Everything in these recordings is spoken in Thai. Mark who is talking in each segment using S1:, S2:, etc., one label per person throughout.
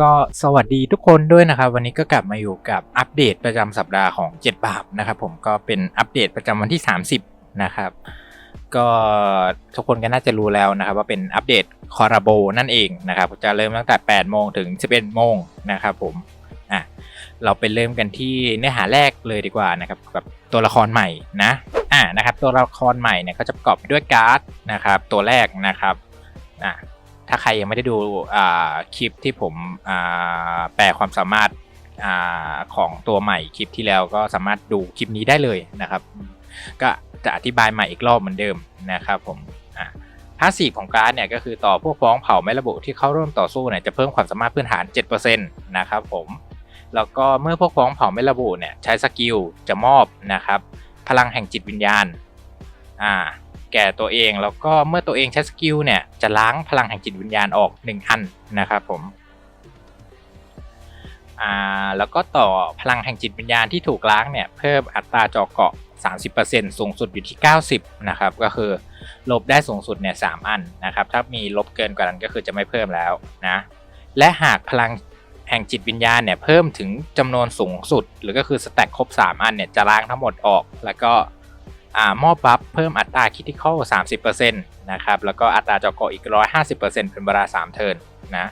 S1: ก็สวัสดีทุกคนด้วยนะครับ วันนี้ก็กลับมาอยู่กับอัปเดตประจำสัปดาห์ของ 7 บาปนะครับผมก็เป็นอัปเดตประจำวันที่ 30 นะครับ ก็ทุกคนก็น่าจะรู้แล้วนะครับ ว่าเป็นอัปเดตคอราโบนั่นเองนะครับ จะเริ่มตั้งแต่ 8 โมงถึง 11 โมงนะครับผมอะเราไปเริ่มกันที่เนื้อหาแรกเลยดีกว่านะครับกับตัวละครใหม่นะอ่านะครับตัวละครใหม่เนี่ยก็จะประกอบไปด้วยการ์ดนะครับ ตัวแรกนะครับอะ ถ้าใครยังไม่ได้ดูคลิปที่ผมแปลความสามารถอของตัวใหม่คลิปที่แล้วก็สามารถดูคลิปนี้ได้เลยนะครับ ก็จะอธิบายใหม่อีกรอบเหมือนเดิมนะครับผมพาสซีฟของการ์ดเนี่ยก็คือต่อพวกพ้องเผ่าไม่ระบุที่เข้าร่วมต่อสู้เนี่ยจะเพิ่มความสามารถพื้นฐาน 7%นะครับผมแล้วก็เมื่อพวกพ้องเผ่าไม่ระบุเนี่ยใช้สกิลจะมอบนะครับพลังแห่งจิตวิญญาณ อ่าแก่ตัวเองแล้วก็เมื่อตัวเองใช้สกิลเนี่ยจะล้างพลังแห่งจิตวิญญาณออก 1 อันนะครับผมอ่าแล้วก็ต่อพลังแห่งจิตวิญญาณที่ถูกล้างเนี่ยเพิ่มอัตราจอเกาะ 30%สูงสุดอยู่ที่ 90นะครับก็คือลบได้สูงสุดเนี่ยสอันนะครับถ้ามีลบเกินกว่านั้นก็คือจะไม่เพิ่มแล้วนะและหากพลังแห่งจิตวิญญาณเนี่ยเพิ่มถึงจำนวนสูงสุด หรือก็คือสแต็กครบ 3 อันเนี่ยจะล้างทั้งหมดออก แล้วก็ มอบบัฟเพิ่มอัตราคิติคอล30%นะครับ แล้วก็อัตราจอเกาะอีก 150%เป็นเวลา 3 เทิร์นนะ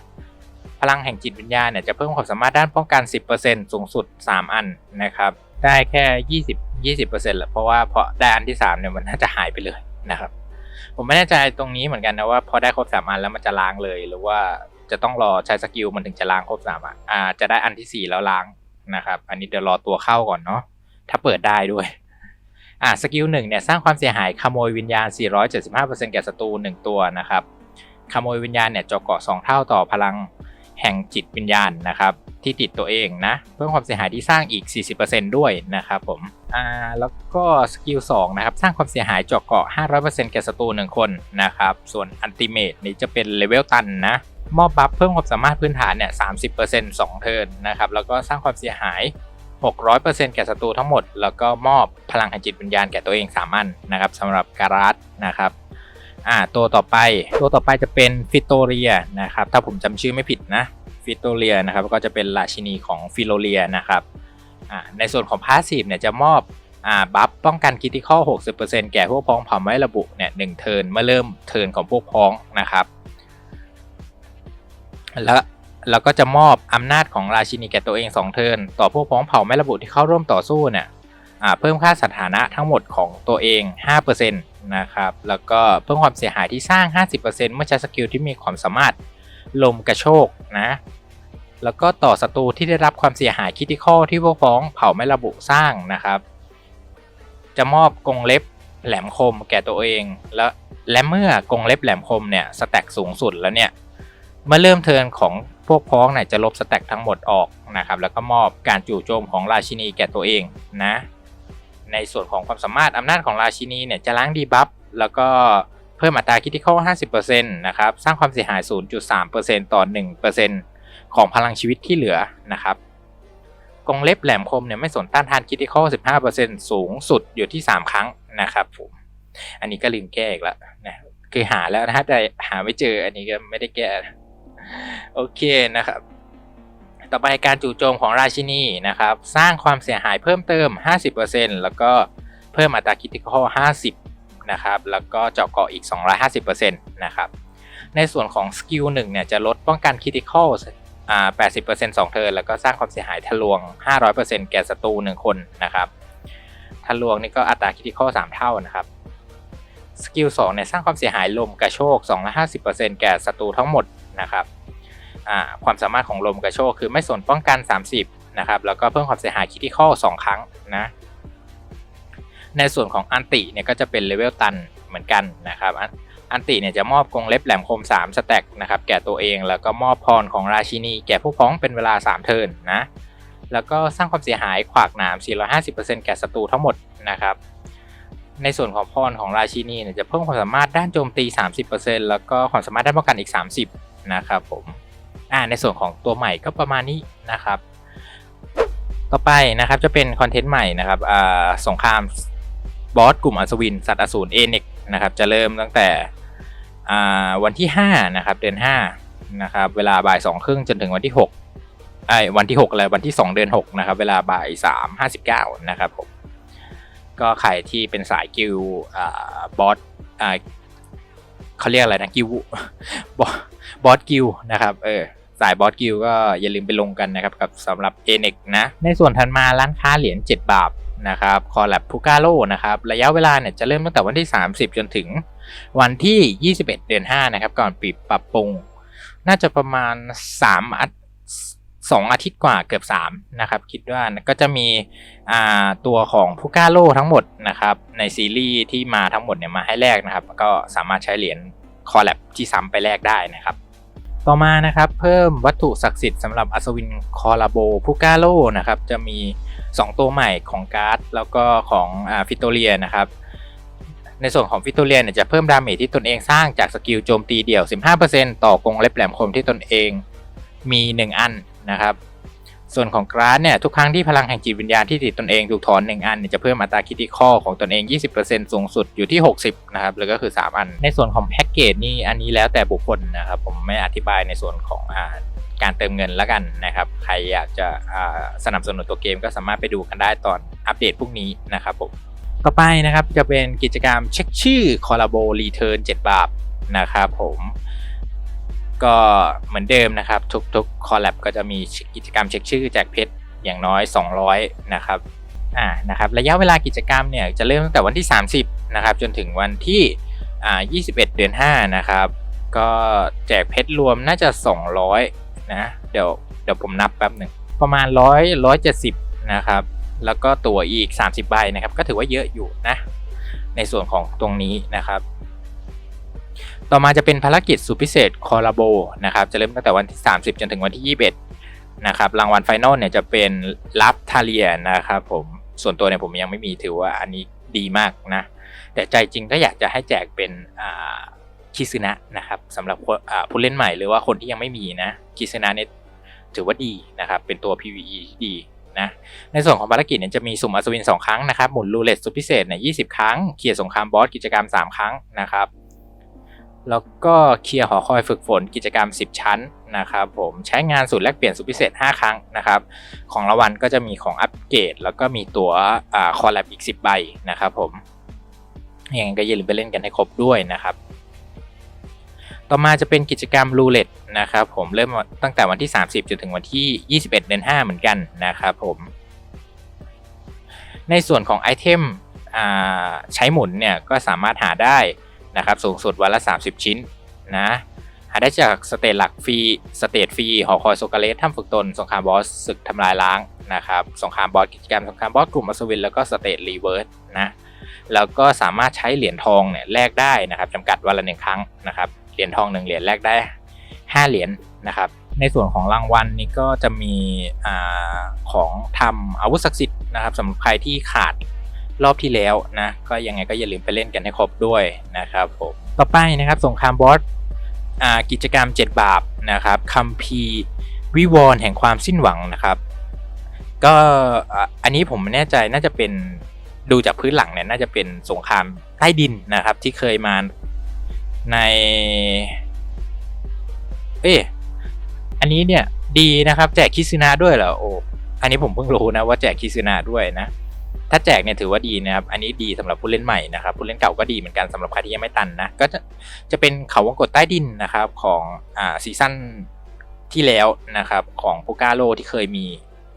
S1: พลังแห่งจิตวิญญาณเนี่ยจะเพิ่มความสามารถด้านป้องกัน 10%สูงสุด 3 อันนะครับ ได้แค่ 20 20%แหละเพราะว่าพอได้อันที่ 3 เนี่ยมันน่าจะหายไปเลยนะครับ ผมไม่แน่ใจตรงนี้เหมือนกันนะว่าพอได้ครบ3อันแล้วมันจะล้างเลย หรือว่าจะต้องรอใช้สกิลมันถึงจะล้างครบ3อันอ่าจะได้อันที่ 4 แล้วล้างนะครับ อันนี้เดี๋ยวรอตัวเข้าก่อนเนาะ ถ้าเปิดได้ด้วย อ่าสกิลหนึ่งเนี่ยสร้างความเสียหายขโมยวิญญาณ 475%แก่ศัตรู1ตัวนะครับขโมยวิญญาณเนี่ยจอเกาะ2เท่าต่อพลังแห่งจิตวิญญาณนะครับที่ติดตัวเองนะเพิ่มความเสียหายที่สร้างอีก 40%ด้วยนะครับผมอ่าแล้วก็สกิล2นะครับสร้างความเสียหายจอเกาะ 500%แก่ศัตรู1คนนะครับส่วนอันติเมตนี่จะเป็นเลเวลตันนะมอบบัฟเพิ่มความสามารถพื้นฐานเนี่ย 30% 2 เทิร์นนะครับแล้วก็สร้างความเสียหาย 600%แก่ศัตรูทั้งหมด แล้วก็มอบพลังแห่งจิตวิญญาณแก่ตัวเอง3อันนะครับสำหรับการัสนะครับอ่าตัวต่อไปตัวต่อไปจะเป็นฟิโตเรียนะครับถ้าผมจำชื่อไม่ผิดนะฟิโตเรียนะครับก็จะเป็นราชินีของฟิโลเรียนะครับอ่าในส่วนของพาสซีฟเนี่ยจะมอบอ่าบัฟป้องกันคิติคอล60%แก่พวกพ้องผ่าไม่ระบุเนี่ยหนึ่งเทิร์นเมื่อเริ่มเทิร์นของพวกพ้องนะครับแล้ว แล้วก็จะมอบอำนาจของราชินีแก่ตัวเอง2เทินต่อพวกพ้องเผ่าไม่ระบุที่เข้าร่วมต่อสู้เนี่ยเพิ่มค่าสถานะทั้งหมดของตัวเอง 5%นะครับ แล้วก็เพิ่มความเสียหายที่สร้าง 50%เมื่อใช้สกิลที่มีความสามารถลมกระโชกนะ แล้วก็ต่อศัตรูที่ได้รับความเสียหายคิติคอลที่พวกพ้องเผ่าไม่ระบุสร้างนะครับ จะมอบกรงเล็บแหลมคมแก่ตัวเอง แล้วและเมื่อกรงเล็บแหลมคมเนี่ยสแต็กสูงสุดแล้วเนี่ย เมื่อเริ่มเทิร์นของพวกพ้องเนี่ยจะลบสแต็กทั้งหมดออกนะครับแล้วก็มอบการจู่โจมของราชินีแก่ตัวเองนะในส่วนของความสามารถอำนาจของราชินีเนี่ยจะล้างดีบัฟแล้วก็เพิ่มอัตราคิดที่เข้า50%นะครับสร้างความเสียหาย 0.3%ต่อ 1%ของพลังชีวิตที่เหลือนะครับกงเล็บแหลมคมเนี่ยไม่สนต้านทานคิดที่เข้า15%สูงสุดอยู่ที่ 3 ครั้งนะครับผมอันนี้ก็ลืมแก้อีกแล้วนะคือหาแล้วนะแต่หาไม่เจออันนี้ก็ไม่ได้แก้ โอเคนะครับต่อไปการจู่โจมของราชินีนะครับ สร้างความเสียหายเพิ่มเติม 50%แล้วก็เพิ่มอัตราคิติคอล50 นะครับ แล้วก็เจาะเกาะอีก 250%นะครับ ในส่วนของสกิลหนึ่งเนี่ยจะลดป้องกันคิติคอลอ่า80% 2เทิร์นแล้วก็สร้างความเสียหายทะลวง 500%แก่ศัตรู1คนนะครับทะลวงนี่ก็อัตราคิติคอล3เท่านะครับสกิล2เนี่ยสร้างความเสียหายลมกระโชก 250%แก่ศัตรูทั้งหมดนะครับ ความสามารถของลมกระโชกคือไม่ส่วนป้องกัน 30 นะครับ แล้วก็เพิ่มความเสียหายคิติคอล2ครั้งนะ ในส่วนของอันติเนี่ยก็จะเป็นเลเวลตันเหมือนกันนะครับ อันติเนี่ยจะมอบกรงเล็บแหลมคม 3 สแต็กนะครับแก่ตัวเองแล้วก็มอบพรของราชินี แก่ผู้พ้องเป็นเวลา 3 เทิร์นนะ แล้วก็สร้างความเสียหายขวากหนาม 450%แก่ศัตรูทั้งหมดนะครับในส่วนของพรของราชินีเนี่ยจะเพิ่มความสามารถด้านโจมตี 30%แล้วก็ความสามารถด้านป้องกันอีก 30 นะครับผม อ่าในส่วนของตัวใหม่ก็ประมาณนี้นะครับ ต่อไปนะครับจะเป็นคอนเทนต์ใหม่นะครับอ่าสงครามบอสกลุ่มอัศวิน สัตว์อสูรเอเน็กนะครับจะเริ่มตั้งแต่อ่าวันที่5นะครับเดือน5นะครับเวลาบ่ายสองครึ่งจนถึงวันที่หกไอ้วันที่หกอะไรวันที่สองเดือนหกนะครับเวลาบ่ายสามห้าสิบเก้านะครับผมก็ใครที่เป็นสายกิลอ่าบอสเขาเรียกอะไรนะกิลบอสบอสกิลนะครับ เออ สายบอสกิลก็อย่าลืมไปลงกันนะครับกับสำหรับ a n e x นะ ในส่วนถัดมาร้านค้าเหรียญ7บาทนะครับคอลแลบพูกาโลนะครับระยะเวลาเนี่ยจะเริ่มตั้งแต่วันที่ 30 จนถึงวันที่ 21 เดือน 5 นะครับ ก่อนปิดปรับปรุง น่าจะประมาณ 3 อาทสองอาทิตย์กว่าเกือบ 3 นะครับ คิดว่าก็จะมีตัวของพูกาโลทั้งหมดนะครับ ในซีรีส์ที่มาทั้งหมดเนี่ยมาให้แลกนะครับ ก็สามารถใช้เหรียญคอลแลบที่ซ้ำไปแลกได้นะครับ ต่อมานะครับเพิ่มวัตถุศักดิ์สิทธิ์สำหรับอัศวินคอลาโบพูกาโลนะครับจะมี 2 ตัวใหม่ของการ์ดแล้วก็ของอฟิโตเรียนะครับในส่วนของฟิโตเรียเนี่ยจะเพิ่มดาเมจที่ตนเองสร้างจากสกิลโจมตีเดี่ยว 15%ต่อกงเล็บแหลมคมที่ตนเองมี 1 อันนะครับ ส่วนของกราสเนี่ยทุกครั้งที่พลังแห่งจิตวิญญาณที่ติดตนเองถูกถอน1อันจะเพิ่มอัตราคิติคอของตนเอง 20%สูงสุดอยู่ที่ 60 นะครับหรือก็คือ 3 อัน ในส่วนของแพ็กเกจนี่อันนี้แล้วแต่บุคคลนะครับผมไม่อธิบายในส่วนของอาการเติมเงินแล้วกันนะครับ ใครอยากจะสนับสนุนตัวเกมก็สามารถไปดูกันได้ตอนอัปเดตพรุ่งนี้นะครับผมต่อไปนะครับจะเป็นกิจกรรมเช็คชื่อ Collabo Return 7บาทนะครับผม ก็เหมือนเดิมนะครับ ทุกๆคอลแลบก็จะมีกิจกรรมเช็คชื่อแจกเพชรอย่างน้อย 200 นะครับอ่านะครับระยะเวลากิจกรรมเนี่ยจะเริ่มตั้งแต่วันที่ 30 นะครับ จนถึงวันที่อ่า21 เดือน 5 นะครับ ก็แจกเพชรรวมน่าจะ 200 นะ เดี๋ยวเดี๋ยวผมนับแป๊บหนึ่งประมาณ 100 170 นะครับ แล้วก็ตัวอีก 30 ใบนะครับ ก็ถือว่าเยอะอยู่นะ ในส่วนของตรงนี้นะครับ ต่อมาจะเป็นภารกิจสุดพิเศษคอลาโบนะครับจะเริ่มตั้งแต่วันที่ 30 จนถึงวันที่ 21 นะครับรางวัลไฟนอลเนี่ยจะเป็นลับทาเลียนะครับผมส่วนตัวเนี่ยผมยังไม่มีถือว่าอันนี้ดีมากนะ แต่ใจจริงก็อยากจะให้แจกเป็นคิซึนะนะครับสำหรับผู้เล่นใหม่หรือว่าคนที่ยังไม่มีนะคิซึนะเนี่ยถือว่าดีนะครับเป็นตัว PVE ที่ดีนะในส่วนของภารกิจเนี่ยจะมีสุ่มอัศวิน 2 ครั้งนะครับหมุนรูเล็ตสุดพิเศษเนี่ย20ครั้งเคลียร์สงครามบอสกิจกรรม 3 ครั้งนะครับ แล้วก็เคลียร์หอคอยฝึกฝนกิจกรรม 10 ชั้นนะครับผมใช้งานสูตรแลกเปลี่ยนสุดพิเศษ 5 ครั้งนะครับของรางวัลก็จะมีของอัปเกรดแล้วก็มีตัวอ่าคอลแลบอีก 10 ใบนะครับผมยังไงก็อย่าลืมไปเล่นกันให้ครบด้วยนะครับ ต่อมาจะเป็นกิจกรรมรูเล็ตนะครับผมเริ่มตั้งแต่วันที่ 30จนถึงวันที่ 21 เดือน 5 เหมือนกันนะครับผม ในส่วนของไอเทมใช้หมุนเนี่ยก็สามารถหาได้ นะครับสูงสุดวันละ 30 ชิ้นนะหาได้จากสเตจหลักฟรีสเตจฟรีหอคอยโซกาเลสถ้ำฝึกตนสงครามบอสศึกทำลายล้างนะครับสงครามบอสกิจกรรมสงครามบอสกลุ่มอัศวินแล้วก็สเตจรีเวิร์สนะแล้วก็สามารถใช้เหรียญทองเนี่ยแลกได้นะครับจำกัดวันละหนึ่งครั้งนะครับเหรียญทองหนึ่งเหรียญแลกได้ 5 เหรียญนะครับในส่วนของรางวัลนี่ก็จะมีอของทำอาวุธศักดิ์สิทธิ์นะครับสำหรับใครที่ขาด รอบที่แล้วนะก็ยังไงก็อย่าลืมไปเล่นกันให้ครบด้วยนะครับผมต่อไปนะครับสงครามบอสอ่ากิจกรรม 7 บาปนะครับคัมภีร์วิวรณ์แห่งความสิ้นหวังนะครับ ก็อะอันนี้ผมไม่แน่ใจน่าจะเป็นดูจากพื้นหลังเนี่ยน่าจะเป็นสงครามใต้ดินนะครับ ที่เคยมาใน เอ๊ะอันนี้เนี่ยดีนะครับ แจกคิซึนะด้วยเหรอโอ้อันนี้ผมเพิ่งรู้นะว่าแจกคิซึนะด้วยนะ ถ้าแจกเนี่ยถือว่าดีนะครับ อันนี้ดีสำหรับผู้เล่นใหม่นะครับ ผู้เล่นเก่าก็ดีเหมือนกันสำหรับใครที่ยังไม่ตันนะ ก็จะจะเป็นเขาวงกตใต้ดินนะครับของอ่าซีซั่นที่แล้วนะครับของโปกาโลที่เคยมี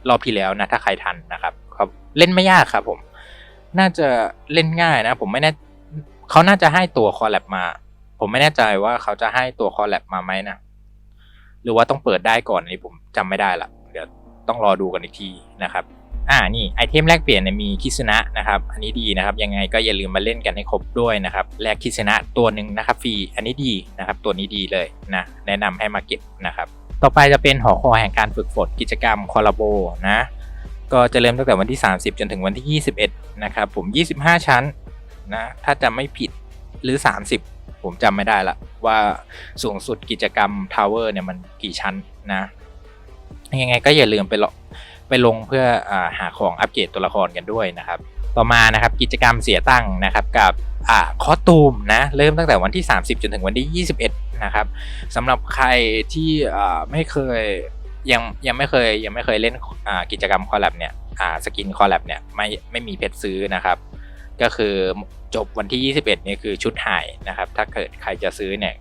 S1: รอบที่แล้วนะถ้าใครทันนะครับครับเล่นไม่ยากครับผม น่าจะเล่นง่ายนะ ผมไม่แน่เขาน่าจะให้ตัวคอลแลบมา ผมไม่แน่ใจว่าเขาจะให้ตัวคอลแลบมาไหมนะหรือว่าต้องเปิดได้ก่อนอันนี้ผมจำไม่ได้ละเดี๋ยวต้องรอดูกันอีกทีนะครับ อ่านี่ไอเทมแลกเปลี่ยนเนี่ยมีคิสนะนะครับอันนี้ดีนะครับยังไงก็อย่าลืมมาเล่นกันให้ครบด้วยนะครับแลกคิสนะตัวหนึ่งนะครับฟรีอันนี้ดีนะครับตัวนี้ดีเลยนะแนะนำให้มาเก็บนะครับต่อไปจะเป็นหอคอยแห่งการฝึกฝนกิจกรรมคอลลาโบนะก็จะเริ่มตั้งแต่วันที่ 30 จนถึงวันที่ 21 นะครับผม 25 ชั้นนะถ้าจะไม่ผิดหรือ 30 ผมจำไม่ได้ละว่าสูงสุดกิจกรรมทาวเวอร์เนี่ยมันกี่ชั้นนะยังไงก็อย่าลืมไปลง ไปลงเพื่ออหาของอัปเกรดตัวละครกันด้วยนะครับ ต่อมานะครับกิจกรรมเสียตังค์นะครับกับอคอตูมนะเริ่มตั้งแต่วันที่ 30 จนถึงวันที่ 21 นะครับสำหรับใครที่ไม่เคยยังยังไม่เคยยังไม่เคยเล่นกิจกรรมคอลแลบเนี่ยสกินคอลแลบเนี่ยไม่ไม่มีเพชรซื้อนะครับ ก็คือจบวันที่ 21เนี่ยคือชุดหายนะครับ ถ้าเกิดใครจะซื้อเนี่ย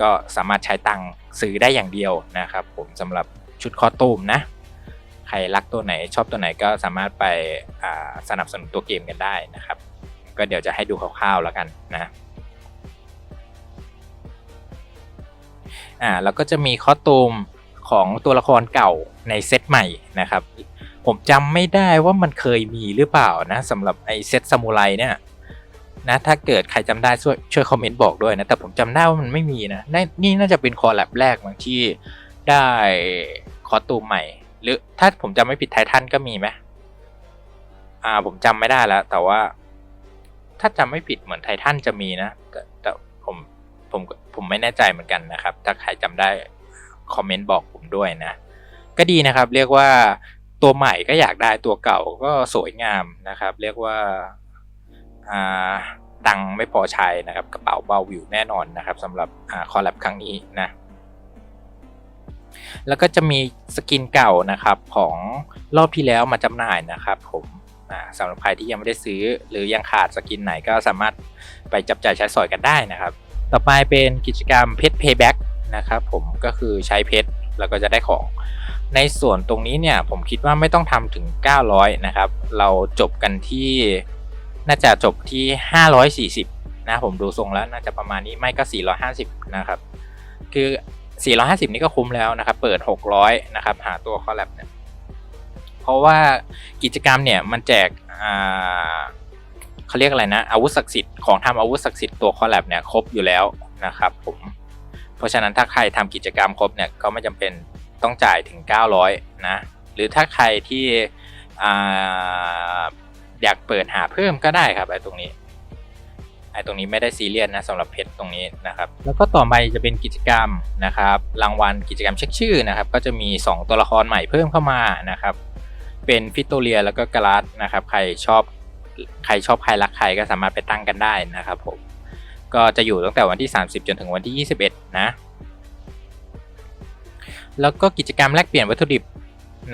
S1: ก็สามารถใช้ตังค์ซื้อได้อย่างเดียวนะครับ ผมสำหรับชุดคอตูมนะ รรักตัวไหนชอบตัวไหนก็สามารถไปสนับสนุนตัวเกมกันได้นะครับ ก็เดี๋ยวจะให้ดูคร่าวๆแล้วกันนะอ่าแล้วก็จะมีคอตูมของตัวละครเก่าในเซตใหม่นะครับ ผมจำไม่ได้ว่ามันเคยมีหรือเปล่านะสำหรับไอเซตซามูไรเนี่ยนะถ้าเกิดใครจำได้ช่วยช่วยคอมเมนต์บอกด้วยนะ แต่ผมจำได้ว่ามันไม่มีนะนี่น่าจะเป็นคอลแลบแรกบางที่ได้คอตูมใหม่ หรือถ้าผมจำไม่ผิดไททันก็มีไหมอ่าผมจำไม่ได้แล้ว แต่ว่า ถ้าจำไม่ผิดเหมือนไททันจะมีนะแต่แต่ผมผมผมไม่แน่ใจเหมือนกันนะครับ ถ้าใครจำได้คอมเมนต์บอกผมด้วยนะ ก็ดีนะครับ เรียกว่าตัวใหม่ก็อยากได้ตัวเก่าก็สวยงามนะครับ เรียกว่าอ่าตังค์ไม่พอใช้นะครับ กระเป๋าเบาวิวแน่นอนนะครับสำหรับอ่าคอลแลบครั้งนี้นะ แล้วก็จะมีสกินเก่านะครับของรอบที่แล้วมาจำหน่ายนะครับผมสำหรับใครที่ยังไม่ได้ซื้อ หรือยังขาดสกินไหนก็สามารถไปจับจ่ายใช้สอยกันได้นะครับ ต่อไปเป็นกิจกรรมเพชรเพย์แบ็กนะครับผมก็คือใช้เพชรแล้วก็จะได้ของ ในส่วนตรงนี้เนี่ยผมคิดว่าไม่ต้องทำถึง 900 นะครับ เราจบกันที่น่าจะจบที่ 540 นะผมดูทรงแล้วน่าจะประมาณนี้ไม่ก็ 450 นะครับ คือ 450 นี่ก็คุ้มแล้วนะครับ เปิด 600 นะครับ หาตัวคอลแลบเนี่ย เพราะว่ากิจกรรมเนี่ยมันแจกอ่าเขาเรียกอะไรนะ อาวุธศักดิ์สิทธิ์ของทำอาวุธศักดิ์สิทธิ์ตัวคอลแลบเนี่ยครบอยู่แล้วนะครับผม เพราะฉะนั้นถ้าใครทำกิจกรรมครบเนี่ยก็ไม่จำเป็นต้องจ่ายถึง 900 นะ หรือถ้าใครที่ออยากเปิดหาเพิ่มก็ได้ครับไอ้ตรงนี้ ไอ้ตรงนี้ไม่ได้ซีเรียสนะสำหรับเพชรตรงนี้นะครับ แล้วก็ต่อไปจะเป็นกิจกรรมนะครับรางวัลกิจกรรมเช็คชื่อนะครับ ก็จะมี 2 ตัวละครใหม่เพิ่มเข้ามานะครับ เป็นฟิตโตเรียแล้วก็กราสนะครับ ใครชอบใครชอบใครรักใครก็สามารถไปตั้งกันได้นะครับผมก็จะอยู่ตั้งแต่วันที่ 30 จนถึงวันที่ 21 นะ แล้วก็กิจกรรมแลกเปลี่ยนวัตถุดิบ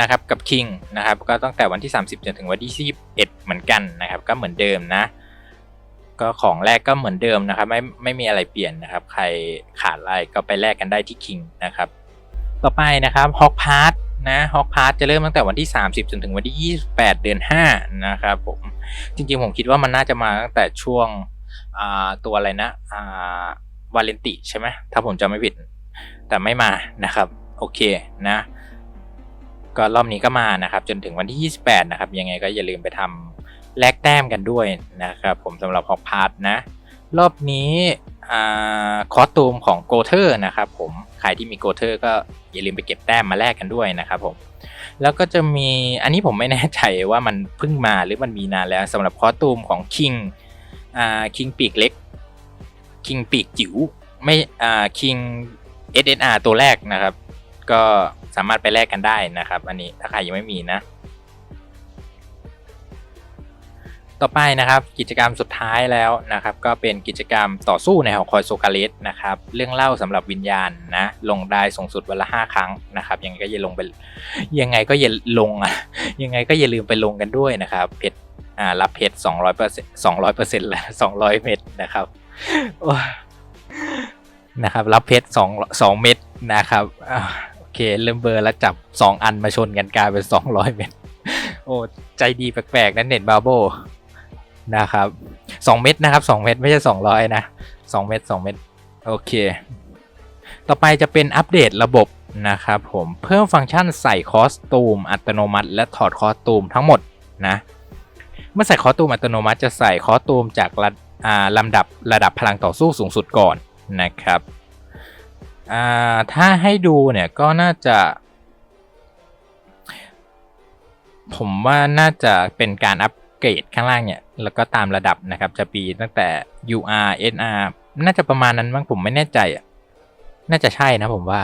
S1: นะครับกับ King นะครับก็ตั้งแต่วันที่ 30 จนถึงวันที่ 21 เหมือนกันนะครับ ก็เหมือนเดิมนะ ก็ของแรกก็เหมือนเดิมนะครับ ไม่ไม่มีอะไรเปลี่ยนนะครับ ใครขาดอะไรก็ไปแลกกันได้ที่ King นะครับ ต่อไปนะครับ Hawk Pass นะ Hawk Pass จะเริ่มตั้งแต่วันที่ 30 จนถึงวันที่ 28 เดือน 5 นะครับผมจริงๆผมคิดว่ามันน่าจะมาตั้งแต่ช่วงตัวอะไรนะวาเลนติใช่ไหมถ้าผมจำไม่ผิด แต่ไม่มานะครับ โอเคนะ ก็รอบนี้ก็มานะครับ จนถึงวันที่ 28 นะครับ ยังไงก็อย่าลืมไปทำ แลกแต้มกันด้วยนะครับผมสำหรับฮอกพาร์ทนะ รอบนี้คอสตูมของโกเทอร์นะครับผมใครที่มีโกเทอร์ก็อย่าลืมไปเก็บแต้มมาแลกกันด้วยนะครับผมแล้วก็จะมีอันนี้ผมไม่แน่ใจว่ามันเพิ่งมาหรือมันมีนานแล้วสำหรับคอสตูมของคิงคิงปีกเล็กคิงปีกจิ๋วไม่คิง SSR ตัวแรกนะครับ ก็สามารถไปแลกกันได้นะครับ อันนี้ถ้าใครยังไม่มีนะ ต่อไปนะครับกิจกรรมสุดท้ายแล้วนะครับ ก็เป็นกิจกรรมต่อสู้ในหอคอยโซกาเลสนะครับเรื่องเล่าสำหรับวิญญาณนะลงได้สูงสุดวันละห้าครั้งนะครับยังไงก็อย่าลงไปยังไงก็อย่าลงอะยังไงก็อย่าลืมไปลงกันด้วยนะครับเพชรอ่ารับเพชรสองร้อยเปอร์เซ็นต์สองร้อยเปอร์เซ็นต์ละสองร้อยเม็ดนะครับนะครับรับเพชรสองสองเม็ดนะครับโอเคเริ่มเบอร์แล้วจับสองอันมาชนกันกลายเป็นสองร้อยเม็ดโอ้ใจดีแปลกๆนั่นเน็ตบาโบ นะครับสองเม็ดนะครับสองเม็ดไม่ใช่สองร้อยนะสองเม็ดสองเม็ดโอเค ต่อไปจะเป็นอัปเดตระบบนะครับผมเพิ่มฟังก์ชันใส่คอสตูม อัตโนมัติ และถอดคอสตูมทั้งหมดนะเมื่อใส่คอสตูมอัตโนมัติจะใส่คอสตูมจากระลำดับระดับพลังต่อสู้สูงสุดก่อนนะครับถ้าให้ดูเนี่ยก็น่าจะ ผมว่าน่าจะเป็นการอัป เกรดข้างล่างเนี่ย แล้วก็ตามระดับนะครับ จะปีตั้งแต่ UR NR น่าจะประมาณนั้นมั้งผมไม่แน่ใจอะน่าจะใช่นะผมว่า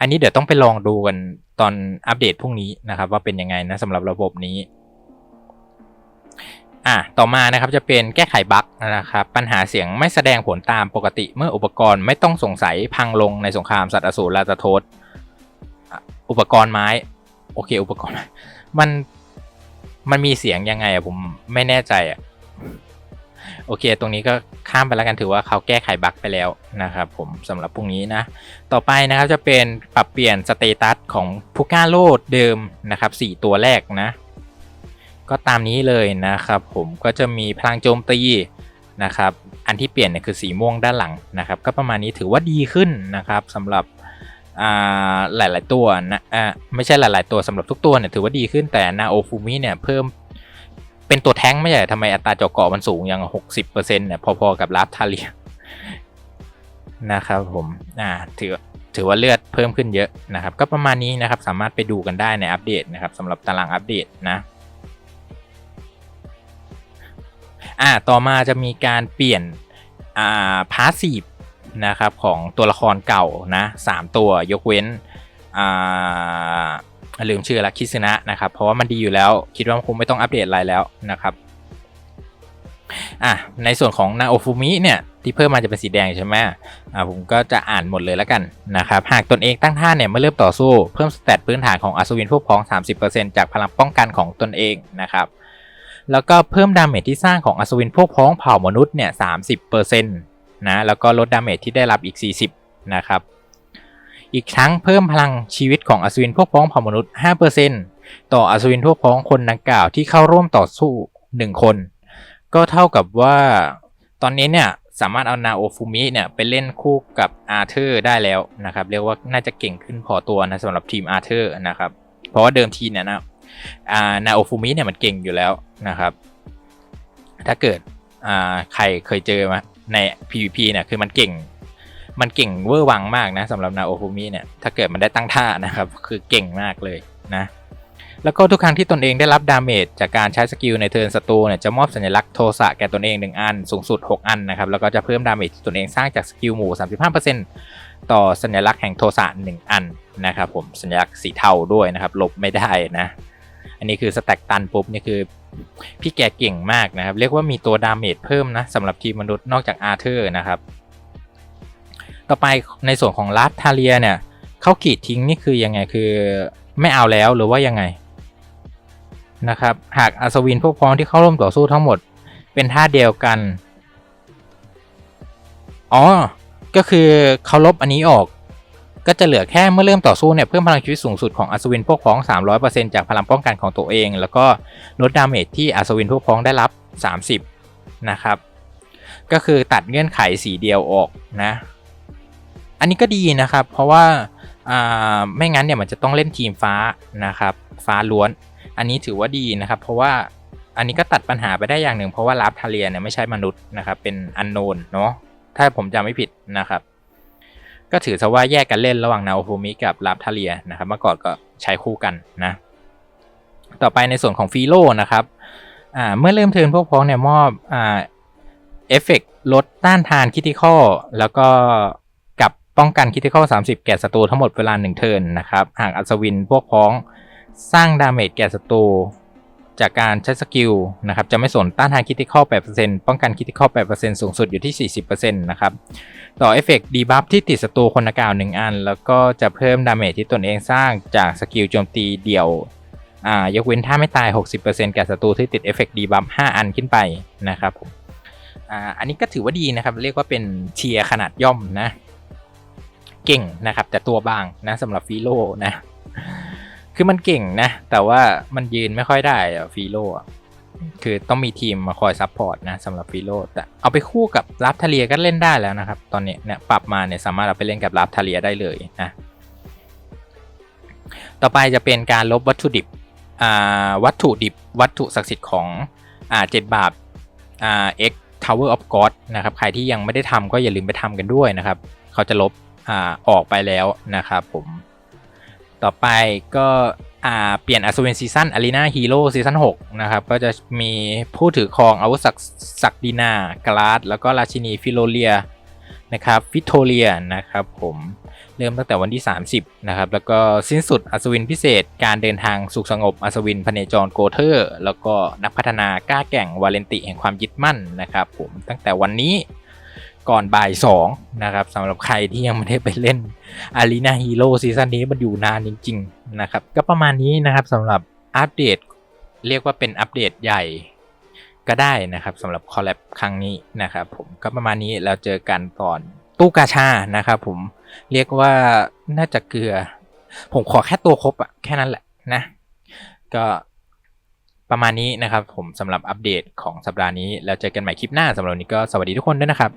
S1: อันนี้เดี๋ยวต้องไปลองดูกันตอนอัปเดตพรุ่งนี้นะครับ ว่าเป็นยังไงนะสำหรับระบบนี้อะต่อมานะครับจะเป็นแก้ไขบั๊กนะครับปัญหาเสียงไม่แสดงผลตามปกติ เมื่ออุปกรณ์ไม่ต้องสงสัยพังลงในสงครามสัตว์อสูรลาตโทษอุปกรณ์ไม้ โอเค อุปกรณ์ มัน มันมีเสียงยังไงอะผมไม่แน่ใจอะโอเค ตรงนี้ก็ข้ามไปแล้วกันถือว่าเขาแก้ไขบั๊กไปแล้วนะครับผมสำหรับพรุ่งนี้นะ ต่อไปนะครับจะเป็นปรับเปลี่ยนสเตตัสของผู้กล้าโลดเดิมนะครับ 4 ตัวแรกนะ ก็ตามนี้เลยนะครับผมก็จะมีพลังโจมตีนะครับ อันที่เปลี่ยนเนี่ยคือสีม่วงด้านหลังนะครับ ก็ประมาณนี้ถือว่าดีขึ้นนะครับสำหรับ อ่าหลายๆตัวนะอ่าไม่ใช่หลายๆตัวสำหรับทุกตัวเนี่ยถือว่าดีขึ้นแต่นาโอฟูมิเนี่ยเพิ่มเป็นตัวแท้งไม่ใช่ทำไมอัตราจาะเกาะมันสูงอย่าง 60%เนี่ยพอๆกับลาฟทาเลียนะครับผมอ่าถือถือว่าเลือดเพิ่มขึ้นเยอะนะครับ ก็ประมาณนี้นะครับสามารถไปดูกันได้ในอัปเดตนะครับสำหรับตารางอัปเดตนะอ่าต่อมาจะมีการเปลี่ยนอ่าพาสซีฟ นะครับของตัวละครเก่านะสามตัวยกเว้นอ่าลืมชื่อละคิซึนะนะครับ เพราะว่ามันดีอยู่แล้วคิดว่าคงไม่ต้องอัปเดตอะไรแล้วนะครับอะในส่วนของนาโอฟูมิเนี่ยที่เพิ่มมาจะเป็นสีแดงใช่ไหมอ่าผมก็จะอ่านหมดเลยแล้วกันนะครับ หากตนเองตั้งท่าเนี่ยเมื่อเริ่มต่อสู้เพิ่มสเตตพื้นฐานของอัศวินพวกพ้อง 30%จากพลังป้องกันของตนเองนะครับแล้วก็เพิ่มดาเมจที่สร้างของอัศวินพวกพ้องเผ่ามนุษย์เนี่ยสามสิบเปอร์เซ็นต์ นะแล้วก็ลดดาเมจที่ได้รับอีก 40 นะครับ อีกทั้งเพิ่มพลังชีวิตของอัศวินพวกพ้องเผ่ามนุษย์ 5%ต่ออัศวินพวกพ้องคนดังกล่าวที่เข้าร่วมต่อสู้ 1 คน ก็เท่ากับว่าตอนนี้เนี่ยสามารถเอานาโอฟูมิเนี่ยไปเล่นคู่กับอาร์เธอร์ได้แล้วนะครับเรียกว่าน่าจะเก่งขึ้นพอตัวนะสำหรับทีมอาร์เธอร์นะครับเพราะว่าเดิมทีเนี่ยนะอานาโอฟูมิเนี่ยมันเก่งอยู่แล้วนะครับ ถ้าเกิดใครเคยเจอมา ใน PVP เนี่ยคือมันเก่ง มันเก่งเวอร์วังมากนะสำหรับนาโอฟูมิเนี่ยถ้าเกิดมันได้ตั้งท่านะครับ คือเก่งมากเลยนะแล้วก็ทุกครั้งที่ตนเองได้รับดาเมจจากการใช้สกิลในเทิร์นศัตรูเนี่ยจะมอบสัญลักษณ์โทสะแก่ตนเอง 1 อัน สูงสุด 6 อันนะครับ แล้วก็จะเพิ่มดาเมจที่ตนเองสร้างจากสกิลหมู่ 35%ต่อสัญลักษณ์แห่งโทสะ1อันนะครับผมสัญลักษณ์สีเทาด้วยนะครับลบไม่ได้นะ อันนี้คือสแต็กตันปุ๊บนี่คือ พี่แกเก่งมากนะครับ เรียกว่ามีตัวดาเมจเพิ่มนะสำหรับทีมมนุษย์นอกจากอาร์เธอร์นะครับ ต่อไปในส่วนของลัสทาเลียเนี่ยเขาขีดทิ้งนี่คือยังไงคือไม่เอาแล้วหรือว่ายังไงนะครับหากอัศวินพวกพ้องที่เข้าร่วมต่อสู้ทั้งหมด เป็นท่าเดียวกัน อ๋อ ก็คือเขาลบอันนี้ออก ก็จะเหลือแค่เมื่อเริ่มต่อสู้เนี่ยเพิ่มพลังชีวิตสูงสุดของอัศวินพวกพ้อง 300%จากพลังป้องกันของตัวเอง แล้วก็ลดดาเมจที่อัศวินพวกพ้องได้รับ 30 นะครับ ก็คือตัดเงื่อนไขสีเดียวออกนะ อันนี้ก็ดีนะครับ เพราะว่าอ่าไม่งั้นเนี่ยมันจะต้องเล่นทีมฟ้านะครับ ฟ้าล้วน อันนี้ถือว่าดีนะครับ เพราะว่าอันนี้ก็ตัดปัญหาไปได้อย่างหนึ่ง เพราะว่าลาฟทาเลียเนี่ยไม่ใช่มนุษย์นะครับ เป็นอันโนนเนาะถ้าผมจำไม่ผิดนะครับ ก็ถือซะว่าแยกกันเล่นระหว่างนาโอฟูมิกับลาฟทาเลียนะครับเมื่อก่อนก็ใช้คู่กันนะ ต่อไปในส่วนของฟีโลนะครับเมื่อเริ่มเทินพวกพ้องเนี่ยมอบเอฟเฟกลดต้านทานคิติคอแล้วก็กับป้องกันคิติคอ30 แก่ศัตรูทั้งหมดเวลา1เทินนะครับ หากอัศวินพวกพ้องสร้างดาเมจแก่ศัตรู จากการใช้สกิลนะครับจะไม่สนต้านทานคิติคอล8%ป้องกันคิติคอล8%สูงสุดอยู่ที่ 40%นะครับต่อเอฟเฟกต์ดีบัฟที่ติดศัตรูคนละกล่าวหนึ่งอัน แล้วก็จะเพิ่มดาเมจที่ตนเองสร้างจากสกิลโจมตีเดี่ยวอ่ายกเว้นถ้าไม่ตาย 60%แก่ศัตรูที่ติดเอฟเฟกต์ดีบัฟ5อันขึ้นไปนะครับผมอ่าอันนี้ก็ถือว่าดีนะครับ เรียกว่าเป็นเทียร์ขนาดย่อมนะ เก่งนะครับ แต่ตัวบางนะสำหรับฟีโลนะ คือมันเก่งนะ แต่ว่ามันยืนไม่ค่อยได้อะฟีโลอะคือต้องมีทีมมาคอยซัพพอร์ตนะสำหรับฟีโลแต่เอาไปคู่กับลาฟทาเลียก็เล่นได้แล้วนะครับ ตอนนี้เนี่ยปรับมาเนี่ยสามารถเอาไปเล่นกับลาฟทาเลียได้เลยนะต่อไปจะเป็นการลบวัตถุดิบอ่าวัตถุดิบวัตถุศักดิ์สิทธิ์ของอ่าเจ็ดบาปอ่า X Tower of God นะครับใครที่ยังไม่ได้ทำก็อย่าลืมไปทำกันด้วยนะครับ เขาจะลบอ่าออกไปแล้วนะครับผม ต่อไปก็เปลี่ยนอัศวินซีซั่นอารีนาฮีโร่ซีซั่น6นะครับ ก็จะมีผู้ถือครองอาวุธศักดิ์ศักดินากราดแล้วก็ราชินีฟิโลเลียนะครับฟิโทเลียนะครับผมเริ่มตั้งแต่วันที่ 30 นะครับ แล้วก็สิ้นสุดอัศวินพิเศษ การเดินทางสุขสงบอัศวินพเนจรโกเทอร์ แล้วก็นักพัฒนากล้าแก่งวาเลนติแห่งความยึดมั่นนะครับผมตั้งแต่วันนี้ ก่อนบ่าย2นะครับสำหรับใครที่ยังไม่ได้ไปเล่น Arena Hero ซีซั่นนี้มันอยู่นานจริง ๆ นะครับ ก็ประมาณนี้นะครับสำหรับอัปเดต เรียกว่าเป็นอัปเดตใหญ่ก็ได้นะครับสำหรับคอลแลบครั้งนี้นะครับผมก็ประมาณนี้เราเจอกันตอนตู้กาชานะครับผมเรียกว่าน่าจะเกลือ ผมขอแค่ตัวครบอะแค่นั้นแหละนะ ก็ประมาณนี้นะครับผมสำหรับอัปเดตของสัปดาห์นี้ แล้วเจอกันใหม่คลิปหน้าสำหรับวันนี้ก็สวัสดีทุกคนด้วยนะครับ